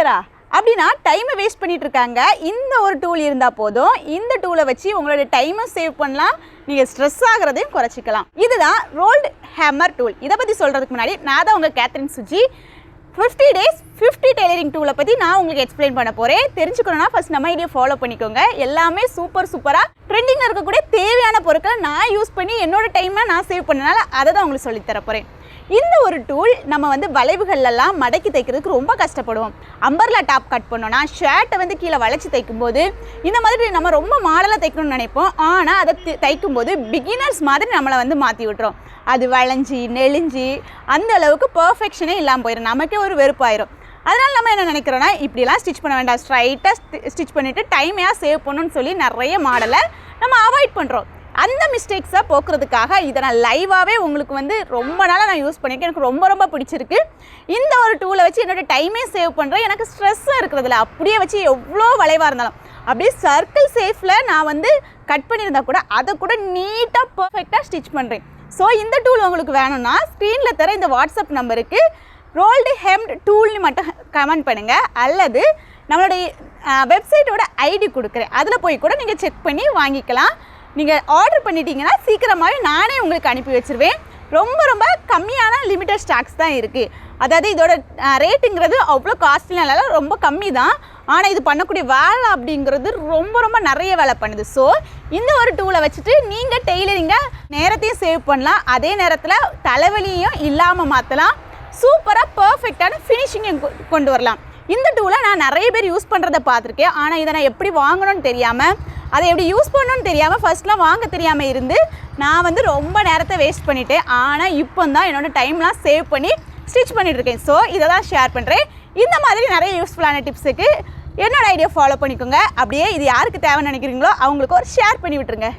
டெய்லரா அப்படின்னா டைமை வேஸ்ட் பண்ணிட்டு இருக்காங்க இந்த ஒரு டூல் இருந்தால் போதும். இந்த டூலை வச்சு உங்களோட டைமை சேவ் பண்ணலாம். நீங்கள் ஸ்ட்ரெஸ் ஆகிறதையும் குறைச்சிக்கலாம். இதுதான் ரோல்டு ஹேமர் டூல் இதை பற்றி சொல்கிறதுக்கு முன்னாடி நான் தான் உங்கள் Catherine Suji fifty days fifty tailoring டூலை பற்றி நான் உங்களுக்கு எக்ஸ்பிளைன் பண்ண போகிறேன் தெரிஞ்சுக்கணும்னா ஃபஸ்ட் நம்ம இதையும் ஃபாலோ பண்ணிக்கோங்க. எல்லாமே சூப்பர் சூப்பராக ட்ரெண்டிங்கில் இருக்கக்கூடிய தேவையான பொருட்களை நான் யூஸ் பண்ணி என்னோட டைமை நான் சேவ் பண்ணனால அதை தான் உங்களுக்கு சொல்லித்தர போகிறேன் இந்த ஒரு டூல் நம்ம வந்து வளைவுகள்லாம் மடக்கி தைக்கிறதுக்கு ரொம்ப கஷ்டப்படுவோம். அம்பர்லா டாப் கட் பண்ணோன்னா ஷர்ட்டை வந்து கீழே வளைச்சி தைக்கும்போது இந்த மாதிரி நம்ம ரொம்ப மாடலாக தைக்கணும்னு நினைப்போம். ஆனால் அதை தைக்கும்போது பிகினர்ஸ் மாதிரி நம்மளை வந்து மாற்றி விட்டுரும். அது வளைஞ்சி நெளிஞ்சு அந்த அளவுக்கு பர்ஃபெக்ஷனே இல்லாமல் போயிடும் நமக்கே ஒரு வெறுப்பாயிரும். அதனால் நம்ம என்ன நினைக்கிறோன்னா இப்படிலாம் ஸ்டிச் பண்ண வேண்டாம். ஸ்ட்ரைட்டாக ஸ்டிச் பண்ணிவிட்டு டைமையாக சேவ் பண்ணணும்னு சொல்லி நிறைய மாடலை நம்ம அவாய்ட் பண்ணுறோம் அந்த மிஸ்டேக்ஸை போக்குறதுக்காக இதை நான் லைவாகவே உங்களுக்கு வந்து ரொம்ப நாளாக நான் யூஸ் பண்ணியிருக்கேன். எனக்கு ரொம்ப ரொம்ப பிடிச்சிருக்கு. இந்த ஒரு டூலை வச்சு என்னோட டைமே சேவ் பண்ணுறேன் எனக்கு ஸ்ட்ரெஸ்ஸும் இருக்கிறதில்ல அப்படியே வச்சு எவ்வளோ வளைவாக இருந்தாலும். அப்படியே சர்க்கிள் சேஃபில் நான் வந்து கட் பண்ணியிருந்தா கூட அதை கூட நீட்டாக பர்ஃபெக்டாக ஸ்டிச் பண்ணுறேன் ஸோ இந்த டூல் உங்களுக்கு வேணும்னா ஸ்க்ரீனில் தர இந்த வாட்ஸ்அப் நம்பருக்கு ரோல்டு ஹெம்ட் டூல்னு மட்டும் கமெண்ட் பண்ணுங்கள் அல்லது நம்மளுடைய வெப்சைட்டோட ஐடி கொடுக்குறேன். அதில் போய் கூட நீங்கள் செக் பண்ணி வாங்கிக்கலாம். நீங்கள் ஆர்டர் பண்ணிட்டீங்கன்னா சீக்கிரமாகவே நானே உங்களுக்கு அனுப்பி வச்சிருவேன். ரொம்ப ரொம்ப கம்மியான லிமிட்டட் ஸ்டாக்ஸ் தான் இருக்குது அதாவது இதோட ரேட்டுங்கிறது அவ்வளோ காஸ்ட்லினால ரொம்ப கம்மி தான் ஆனால் இது பண்ணக்கூடிய வேலை அப்படிங்கிறது ரொம்ப ரொம்ப நிறைய வேலை பண்ணுது. ஸோ இந்த ஒரு டூலை வச்சுட்டு நீங்கள் டெய்லரிங்கை நேரத்தையும் சேவ் பண்ணலாம். அதே நேரத்தில் தலைவலியும் இல்லாமல் மாற்றலாம் சூப்பராக பர்ஃபெக்டான ஃபினிஷிங்கை கொண்டு வரலாம். இந்த டூலை நான் நிறைய பேர் யூஸ் பண்ணுறத பார்த்துருக்கேன். ஆனால் இதை நான் எப்படி வாங்கணும்னு தெரியாமல் அதை எப்படி யூஸ் பண்ணணும்னு தெரியாமல் ஃபர்ஸ்ட்லாம் வாங்க தெரியாமல் இருந்து நான் வந்து ரொம்ப நேரத்தை வேஸ்ட் பண்ணிட்டேன். ஆனால் இப்போ தான் என்னோடய டைம்லாம் சேவ் பண்ணி ஸ்டிச் பண்ணிகிட்ருக்கேன் ஸோ இதை தான் ஷேர் பண்ணுறேன் இந்த மாதிரி நிறைய யூஸ்ஃபுல்லான டிப்ஸுக்கு என்னோட ஐடியா ஃபாலோ பண்ணிக்கோங்க. அப்படியே இது யாருக்கு தேவைன்னு நினைக்கிறீங்களோ அவங்களுக்கு ஒரு ஷேர் பண்ணி விட்டுருங்க.